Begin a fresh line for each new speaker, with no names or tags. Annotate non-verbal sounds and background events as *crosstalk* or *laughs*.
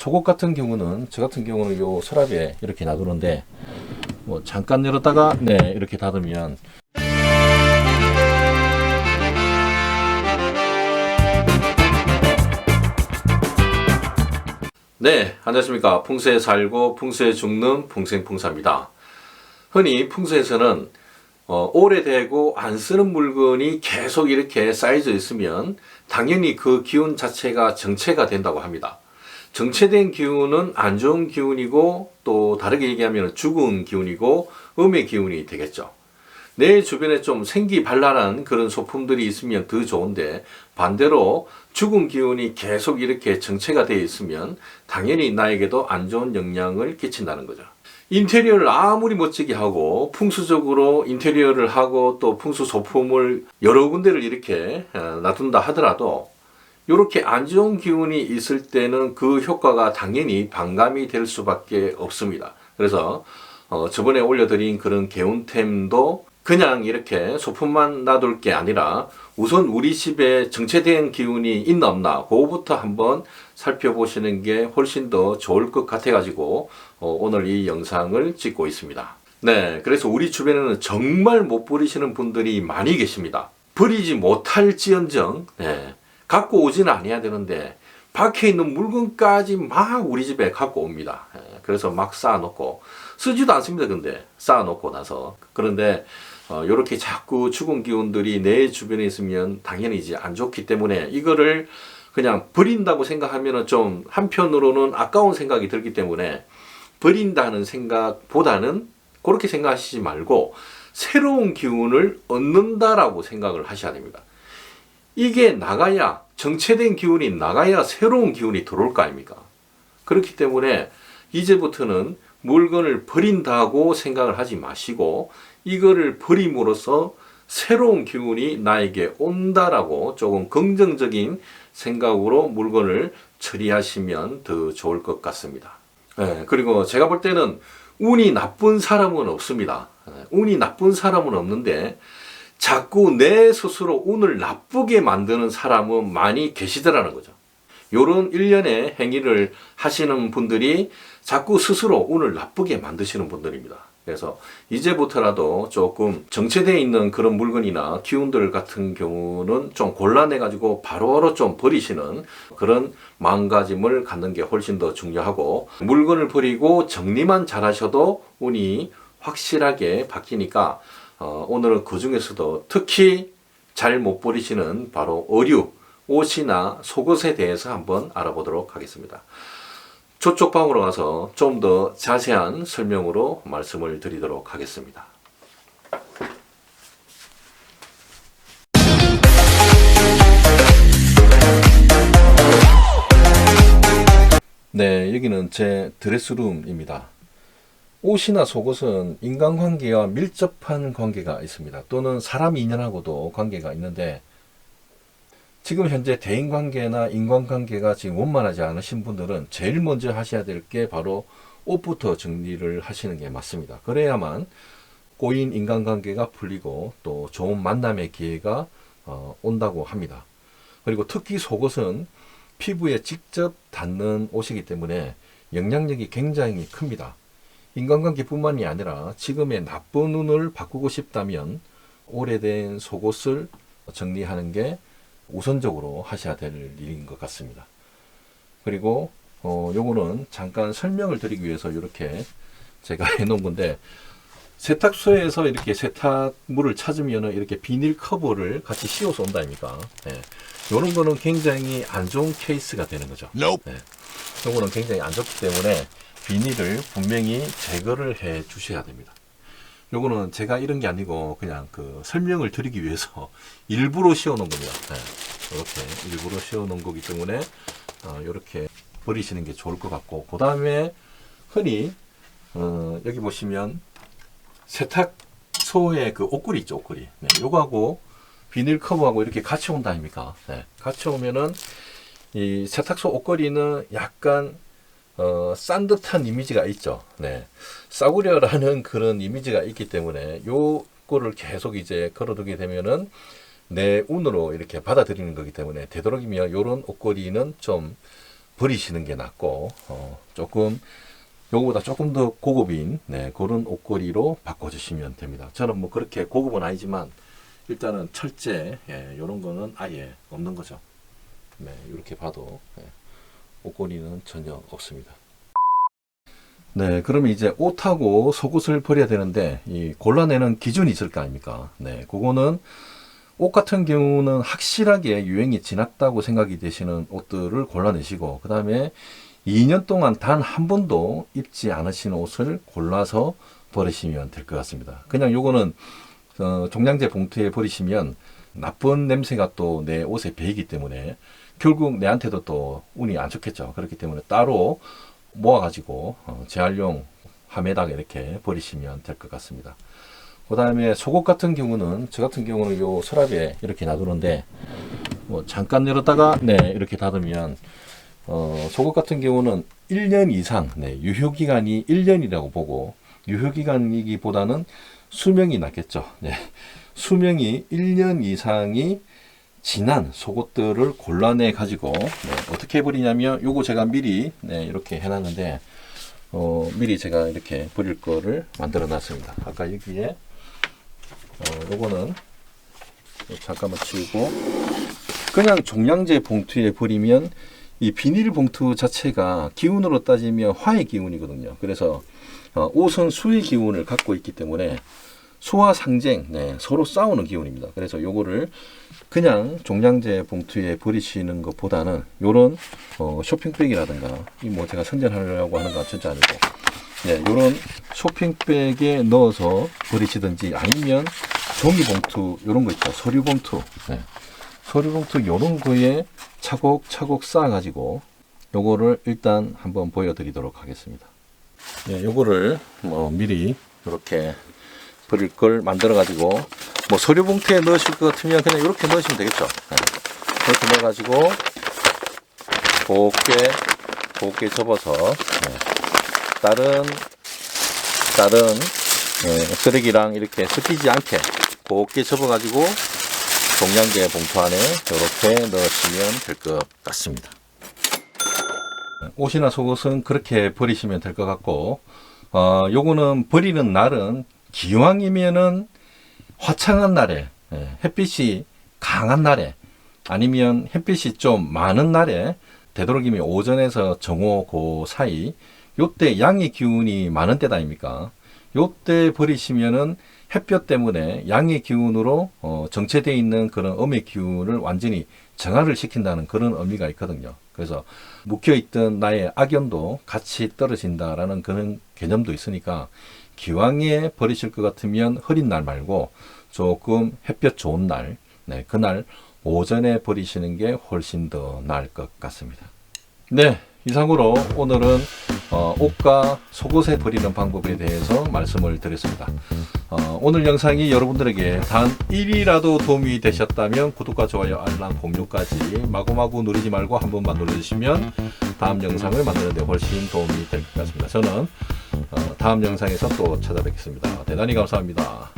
속옷 같은 경우는 저 같은 경우는 요 서랍에 이렇게 놔두는데 뭐 잠깐 열었다가 네 이렇게 닫으면. 네 안녕하십니까. 풍수에 살고 풍수에 죽는 풍생풍사입니다. 흔히 풍수에서는 어, 오래되고 안 쓰는 물건이 계속 이렇게 쌓여져 있으면 당연히 그 기운 자체가 정체가 된다고 합니다. 정체된 기운은 안 좋은 기운이고 또 다르게 얘기하면 죽은 기운이고 음의 기운이 되겠죠. 내 주변에 좀 생기발랄한 그런 소품들이 있으면 더 좋은데 반대로 죽은 기운이 계속 이렇게 정체가 되어 있으면 당연히 나에게도 안 좋은 영향을 끼친다는 거죠. 인테리어를 아무리 멋지게 하고 풍수적으로 인테리어를 하고 또 풍수 소품을 여러 군데를 이렇게 어, 놔둔다 하더라도 이렇게 안 좋은 기운이 있을 때는 그 효과가 당연히 반감이 될 수밖에 없습니다. 그래서 어, 저번에 올려드린 그런 개운템도 그냥 이렇게 소품만 놔둘 게 아니라 우선 우리 집에 정체된 기운이 있나 없나 그거부터 한번 살펴보시는 게 훨씬 더 좋을 것 같아 가지고 어, 오늘 이 영상을 찍고 있습니다. 네, 그래서 우리 주변에는 정말 못 버리시는 분들이 많이 계십니다. 버리지 못할지언정 네, 갖고 오지는 않아야 되는데 밖에 있는 물건까지 막 우리 집에 갖고 옵니다. 예, 그래서 막 쌓아놓고 쓰지도 않습니다. 근데 쌓아놓고 나서 그런데 어, 이렇게 자꾸 죽은 기운들이 내 주변에 있으면 당연히 이제 안 좋기 때문에 이거를 그냥 버린다고 생각하면은 좀 한편으로는 아까운 생각이 들기 때문에 버린다는 생각보다는 그렇게 생각하시지 말고 새로운 기운을 얻는다라고 생각을 하셔야 됩니다. 이게 나가야 정체된 기운이 나가야 새로운 기운이 들어올 거 아닙니까? 그렇기 때문에 이제부터는 물건을 버린다고 생각을 하지 마시고 이거를 버림으로써 새로운 기운이 나에게 온다라고 조금 긍정적인 생각으로 물건을 처리하시면 더 좋을 것 같습니다. 예, 그리고 제가 볼 때는 운이 나쁜 사람은 없습니다. 예, 운이 나쁜 사람은 없는데 자꾸 내 스스로 운을 나쁘게 만드는 사람은 많이 계시더라는 거죠. 요런 일련의 행위를 하시는 분들이 자꾸 스스로 운을 나쁘게 만드시는 분들입니다. 그래서 이제부터라도 조금 정체되어 있는 그런 물건이나 기운들 같은 경우는 좀 곤란해가지고 바로바로 좀 버리시는 그런 마음가짐을 갖는 게 훨씬 더 중요하고 물건을 버리고 정리만 잘하셔도 운이 확실하게 바뀌니까 어, 오늘은 그 중에서도 특히 잘 못 버리시는 바로 의류, 옷이나 속옷에 대해서 한번 알아보도록 하겠습니다. 저쪽 방으로 가서 좀 더 자세한 설명으로 말씀을 드리도록 하겠습니다. 네, 여기는 제 드레스룸입니다. 옷이나 속옷은 인간관계와 밀접한 관계가 있습니다. 또는 사람 인연하고도 관계가 있는데 지금 현재 대인관계나 인간관계가 지금 원만하지 않으신 분들은 제일 먼저 하셔야 될 게 바로 옷부터 정리를 하시는 게 맞습니다. 그래야만 꼬인 인간관계가 풀리고 또 좋은 만남의 기회가 어, 온다고 합니다. 그리고 특히 속옷은 피부에 직접 닿는 옷이기 때문에 영향력이 굉장히 큽니다. 인간관계뿐만이 아니라 지금의 나쁜 운을 바꾸고 싶다면 오래된 속옷을 정리하는 게 우선적으로 하셔야 될 일인 것 같습니다. 그리고 어 요거는 잠깐 설명을 드리기 위해서 이렇게 제가 *laughs* 해놓은 건데 세탁소에서 이렇게 세탁물을 찾으면 이렇게 비닐 커버를 같이 씌워서 온다 아닙니까? 예. 요런 거는 굉장히 안 좋은 케이스가 되는 거죠. 예. 요거는 굉장히 안 좋기 때문에 비닐을 분명히 제거를 해 주셔야 됩니다. 요거는 제가 이런 게 아니고 그냥 그 설명을 드리기 위해서 *laughs* 일부러 씌워 놓은 겁니다. 네. 이렇게 일부러 씌워 놓은 거기 때문에 어, 이렇게 버리시는 게 좋을 것 같고 그 다음에 흔히 어, 여기 보시면 세탁소에 그 옷걸이 있죠 옷걸이 네, 요거하고 비닐 커버하고 이렇게 같이 온다 아닙니까 네, 같이 오면은 이 세탁소 옷걸이는 약간 어, 싼 듯한 이미지가 있죠. 네. 싸구려라는 *laughs* 그런 이미지가 있기 때문에 요거를 계속 이제 걸어두게 되면은 내 운으로 이렇게 받아들이는 거기 때문에 되도록이면 요런 옷걸이는 좀 버리시는 게 낫고 어, 조금 요거보다 조금 더 고급인 네, 그런 옷걸이로 바꿔주시면 됩니다. 저는 뭐 그렇게 고급은 아니지만 일단은 철제 예, 이런 거는 아예 없는 거죠. 네, 이렇게 봐도 예, 옷걸이는 전혀 없습니다. 네, 그러면 이제 옷하고 속옷을 버려야 되는데 이 골라내는 기준이 있을 거 아닙니까? 네, 그거는 옷 같은 경우는 확실하게 유행이 지났다고 생각이 되시는 옷들을 골라내시고 그 다음에 2년 동안 단 한 번도 입지 않으신 옷을 골라서 버리시면 될 것 같습니다. 그냥 요거는 어, 종량제 봉투에 버리시면 나쁜 냄새가 또 내 옷에 배이기 때문에 결국 내한테도 또 운이 안 좋겠죠. 그렇기 때문에 따로 모아가지고 어, 재활용 화매닥에 이렇게 버리시면 될 것 같습니다. 그 다음에 속옷 같은 경우는 저 같은 경우는 요 서랍에 이렇게 놔두는데 뭐 잠깐 열었다가 네 이렇게 닫으면 어, 속옷 같은 경우는 1년 이상 네, 유효 기간이 1년이라고 보고 유효 기간이기보다는 수명이 낫겠죠. 네. 수명이 1년 이상이 지난 속옷들을 골라내 가지고 네, 어떻게 해버리냐면 요거 제가 미리 네, 이렇게 해놨는데 어, 미리 제가 이렇게 버릴 거를 만들어 놨습니다. 아까 여기에 어, 요거는 잠깐만 치우고 그냥 종량제 봉투에 버리면 이 비닐 봉투 자체가 기운으로 따지면 화의 기운이거든요. 그래서 어, 옷은 수의 기운을 갖고 있기 때문에 수와 상쟁, 네, 서로 싸우는 기운입니다. 그래서 요거를 그냥 종량제 봉투에 버리시는 것보다는 요런 어, 쇼핑백이라든가 이 뭐 제가 선전하려고 하는 건 진짜 아니고 네, 요런 쇼핑백에 넣어서 버리시든지 아니면 종이 봉투 요런 거 있죠. 서류 봉투. 네. 서류 봉투 요런 거에 차곡차곡 쌓아 가지고 요거를 일단 한번 보여 드리도록 하겠습니다. 네, 요거를 뭐 미리 이렇게 버릴 걸 만들어 가지고 뭐 서류 봉투에 넣으실 것 같으면 그냥 이렇게 넣으시면 되겠죠. 네. 이렇게 넣어 가지고 곱게 곱게 접어서 네. 다른 다른 네, 쓰레기랑 이렇게 섞이지 않게 곱게 접어 가지고 종량제 봉투 안에 이렇게 넣으시면 될 것 같습니다. 옷이나 속옷은 그렇게 버리시면 될 것 같고, 어, 요거는 버리는 날은 기왕이면은 화창한 날에, 예, 햇빛이 강한 날에, 아니면 햇빛이 좀 많은 날에, 되도록이면 오전에서 정오 그 사이, 요때 양의 기운이 많은 때다 아닙니까? 요때 버리시면은 햇볕 때문에 양의 기운으로 어, 정체되어 있는 그런 음의 기운을 완전히 정화를 시킨다는 그런 의미가 있거든요. 그래서 묵혀있던 나의 악연도 같이 떨어진다라는 그런 개념도 있으니까 기왕에 버리실 것 같으면 흐린 날 말고 조금 햇볕 좋은 날, 네, 그날 오전에 버리시는 게 훨씬 더 나을 것 같습니다. 네, 이상으로 오늘은 어, 옷과 속옷에 버리는 방법에 대해서 말씀을 드렸습니다. 어, 오늘 영상이 여러분들에게 단 1이라도 도움이 되셨다면 구독과 좋아요, 알람, 공유까지 마구마구 누르지 말고 한 번만 눌러주시면 다음 영상을 만드는 데 훨씬 도움이 될 것 같습니다. 저는 어, 다음 영상에서 또 찾아뵙겠습니다. 대단히 감사합니다.